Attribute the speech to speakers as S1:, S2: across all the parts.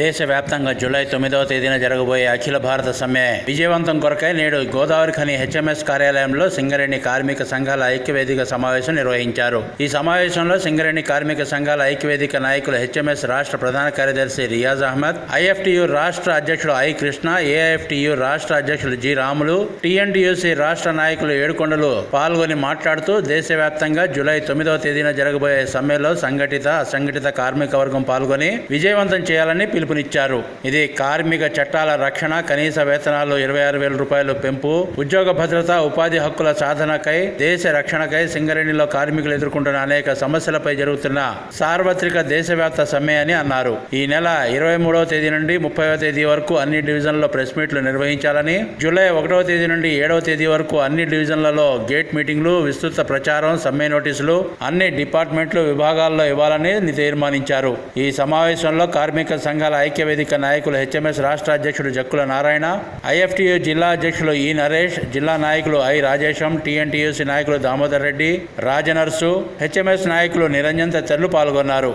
S1: దేశవ్యాప్తంగా జూలై తొమ్మిదవ తేదీన జరగబోయే అఖిల భారత సమ్మె విజయవంతం కొరకై నేడు గోదావరి ఖని హెచ్ఎంఎస్ కార్యాలయంలో సింగరేణి కార్మిక సంఘాల ఐక్యవేదిక సమావేశం నిర్వహించారు. ఈ సమావేశంలో సింగరేణి కార్మిక సంఘాల ఐక్యవేదిక నాయకులు హెచ్ఎంఎస్ రాష్ట్ర ప్రధాన కార్యదర్శి రియాజ్ అహ్మద్ ఐఎఫ్టియు రాష్ట్ర అధ్యక్షుడు ఐ కృష్ణ ఏఐఎఫ్టియు రాష్ట్ర అధ్యక్షులు జి రాములు టీఎన్టీయూసీ రాష్ట్ర నాయకులు ఏడుకొండలు పాల్గొని మాట్లాడుతూ దేశవ్యాప్తంగా జూలై తొమ్మిదవ తేదీన జరగబోయే సమ్మెలో సంఘటిత అసంఘటిత కార్మిక వర్గం పాల్గొని విజయవంతం చేయాలని పిలుపు పిలుపునిచ్చారు. ఇది కార్మిక చట్టాల రక్షణ కనీస వేతనాలు ఇరవై ఆరు వేల రూపాయలు పెంపు ఉద్యోగ భద్రత ఉపాధి హక్కుల సాధనకై దేశ రక్షణకై సింగరేణిలో కార్మికులు ఎదుర్కొంటున్న అనేక సమస్యలపై జరుగుతున్న సార్వత్రిక దేశవ్యాప్త సమ్మె అని అన్నారు. ఈ నెల ఇరవై మూడవ తేదీ నుండి ముప్పైవ తేదీ వరకు అన్ని డివిజన్లలో ప్రెస్ మీట్లు నిర్వహించాలని జూలై ఒకటవ తేదీ నుండి ఏడవ తేదీ వరకు అన్ని డివిజన్లలో గేట్ మీటింగ్లు విస్తృత ప్రచారం సమ్మె నోటీసులు అన్ని డిపార్ట్మెంట్లు విభాగాల్లో ఇవ్వాలని తీర్మానించారు ఈ సమావేశంలో కార్మిక సంఘాల ఐక్యవేదిక నాయకులు హెచ్ఎంఎస్ రాష్ట్ర అధ్యక్షుడు జక్కుల నారాయణ ఐఎఫ్టియు జిల్లా అధ్యక్షులు ఈ నరేష్ జిల్లా నాయకులు ఐ రాజేశం టీఎన్టీయూసీ నాయకులు దామోదర్ రెడ్డి రాజనర్సు హెచ్ఎంఎస్ నాయకులు నిరంజన్ తదితరులు పాల్గొన్నారు.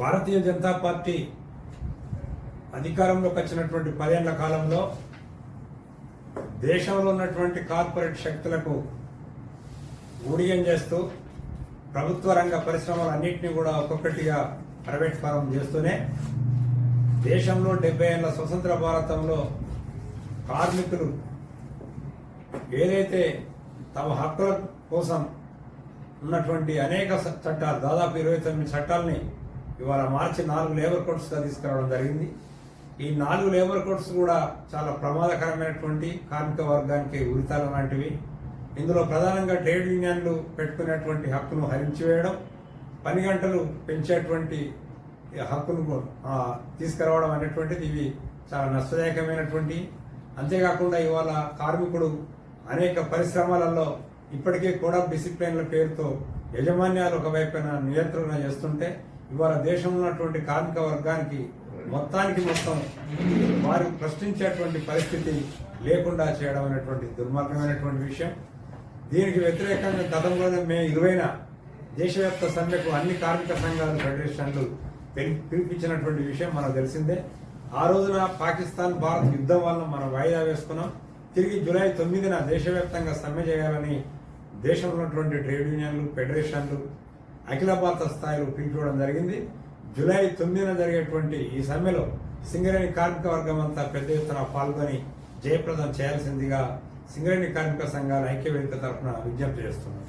S2: భారతీయ జనతా పార్టీ అధికారంలోకి వచ్చినటువంటి పదేళ్ళ కాలంలో దేశంలో ఉన్నటువంటి కార్పొరేట్ శక్తులకు ఊడియం చేస్తూ ప్రభుత్వ రంగ పరిశ్రమలన్నింటినీ కూడా ఒక్కొక్కటిగా ప్రైవేట్ ఫారం చేస్తూనే దేశంలో డెబ్బై ఏళ్ళ స్వతంత్ర భారతంలో కార్మికులు ఏదైతే తమ హక్కుల కోసం ఉన్నటువంటి అనేక చట్టాలు దాదాపు ఇరవై తొమ్మిది చట్టాలని ఇవాళ మార్చి నాలుగు లేబర్ కోడ్స్గా తీసుకురావడం జరిగింది. ఈ నాలుగు లేబర్ కోడ్స్ కూడా చాలా ప్రమాదకరమైనటువంటి కార్మిక వర్గానికి ఉరితాలు లాంటివి. ఇందులో ప్రధానంగా ట్రేడ్ యూనియన్లు పెట్టుకునేటువంటి హక్కును హరించివేయడం పని గంటలు పెంచేటువంటి హక్కును తీసుకురావడం అనేటువంటిది ఇవి చాలా నష్టదాయకమైనటువంటి. అంతేకాకుండా ఇవాళ కార్మికుడు అనేక పరిశ్రమలలో ఇప్పటికే కోడ్ ఆఫ్ డిసిప్లిన్ల పేరుతో యజమాన్యాలు ఒకవైపున నియంత్రణ చేస్తుంటే ఇవాళ దేశంలో ఉన్నటువంటి కార్మిక వర్గానికి మొత్తానికి మొత్తం వారు ప్రశ్నించేటువంటి పరిస్థితి లేకుండా చేయడం అనేటువంటి దుర్మార్గమైనటువంటి విషయం. దీనికి వ్యతిరేకంగా గతంలోనే మే ఇరవైన దేశవ్యాప్త సమ్మెకు అన్ని కార్మిక సంఘాలు ఫెడరేషన్లు పిలిపించినటువంటి విషయం మనకు తెలిసిందే. ఆ రోజున పాకిస్తాన్ భారత్ యుద్ధం వల్ల మనం వాయిదా వేసుకున్నాం. తిరిగి జూలై తొమ్మిదిన దేశవ్యాప్తంగా సమ్మె చేయాలని దేశంలో ఉన్నటువంటి ట్రేడ్ యూనియన్లు ఫెడరేషన్లు అఖిల భారత స్థాయిలో పిలిపించడం జరిగింది. జూలై తొమ్మిదిన జరిగేటువంటి ఈ సమ్మెలో సింగరేణి కార్మిక వర్గం అంతా పెద్ద ఎత్తున పాల్గొని జయప్రదం చేయాల్సిందిగా సింగరేణి కార్మిక సంఘాల ఐక్యవేదిక తరఫున విజ్ఞప్తి చేస్తున్నాం.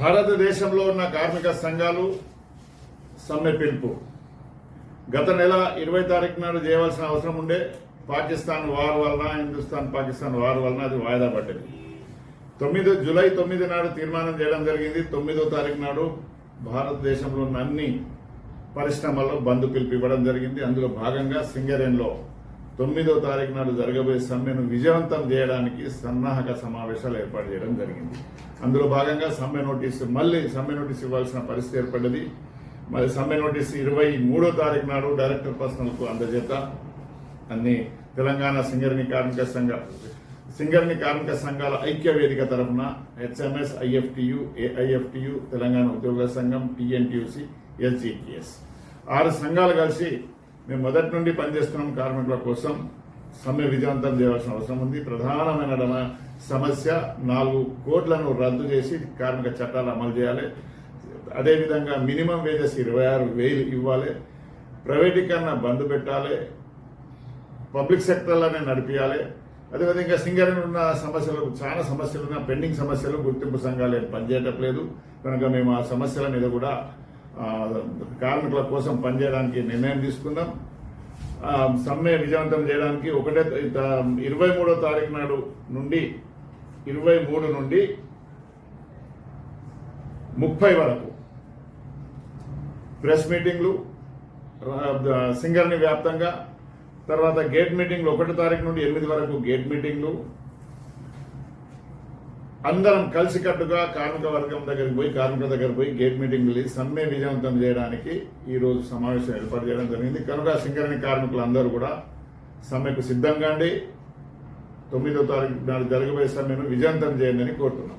S3: భారతదేశంలో ఉన్న కార్మిక సంఘాలు సమ్మె పిలుపు. గత నెల ఇరవై తారీఖు నాడు చేయవలసిన అవసరం ఉండే పాకిస్తాన్ వార్ వలన హిందుస్థాన్ పాకిస్తాన్ వార్ వలన అది వాయిదా పడ్డది. తొమ్మిది జూలై తొమ్మిది నాడు తీర్మానం చేయడం జరిగింది. తొమ్మిదో తారీఖు నాడు భారతదేశంలో ఉన్న అన్ని పరిశ్రమల్లో బంద్ పిలుపు ఇవ్వడం జరిగింది. అందులో భాగంగా సింగరేన్లో తొమ్మిదో తారీఖు నాడు జరగబోయే సమ్మెను విజయవంతం చేయడానికి సన్నాహక సమావేశాలు ఏర్పాటు చేయడం జరిగింది. అందులో భాగంగా సమ్మె నోటీసు మళ్ళీ సమ్మె నోటీస్ ఇవ్వాల్సిన పరిస్థితి ఏర్పడ్డది. మరి సమ్మె నోటీసు ఇరవై మూడో తారీఖు నాడు డైరెక్టర్ పర్సనల్కు అందజేత. అన్ని తెలంగాణ సింగరేణి కార్మిక సంఘ సింగర్ని కార్మిక సంఘాల ఐక్య వేదిక తరఫున హెచ్ఎంఎస్ ఐఎఫ్టియు ఏఐఎఫ్టియు తెలంగాణ ఉద్యోగుల సంఘం టిఎన్టీయూసి ఎస్జిటిఎస్. ఆరు సంఘాలు కలిసి మేము మొదటి నుండి పనిచేస్తున్నాం కార్మికుల కోసం. సమ్మె విజయవంతం చేయవలసిన అవసరం ఉంది. ప్రధానమైన సమస్య నాలుగు కోట్లను రద్దు చేసి కార్మిక చట్టాలు అమలు చేయాలి. అదేవిధంగా మినిమం వేజెస్ ఇరవై ఆరు వేలు ఇవ్వాలి. ప్రైవేటీకరణ బంద్ పెట్టాలి. పబ్లిక్ సెక్టర్లోనే నడిపించాలి అదేవిధంగా సింగరేణి ఉన్న సమస్యలు చాలా సమస్యలు ఉన్న పెండింగ్ సమస్యలు గుర్తింపు సంఘాలు పనిచేయటం లేదు కనుక మేము ఆ సమస్యల మీద కూడా కార్మికుల కోసం పనిచేయడానికి నిర్ణయం తీసుకున్నాం సమ్మె విజయవంతం చేయడానికి ఒకటే ఇరవై మూడో తారీఖు నాడు నుండి ఇరవై మూడు నుండి ముప్పై వరకు ప్రెస్ మీటింగ్లు సింగర్ని వ్యాప్తంగా తర్వాత గేట్ మీటింగ్లు ఒకటి తారీఖు నుండి ఎనిమిది వరకు గేట్ మీటింగ్లు. అందరం కలిసికట్టుగా కార్మిక వర్గం దగ్గరికి పోయి కార్మికుల దగ్గర పోయి గేట్ మీటింగ్లు సమ్మె విజయవంతం చేయడానికి ఈ రోజు సమావేశం ఏర్పాటు చేయడం జరిగింది. కనుక సింగరేణి కార్మికులందరూ కూడా సమ్మెకు సిద్ధంగా అండి తొమ్మిదో తారీఖు నాడు జరగబోయే సమ్మెను విజయవంతం చేయండి అని కోరుతున్నాం.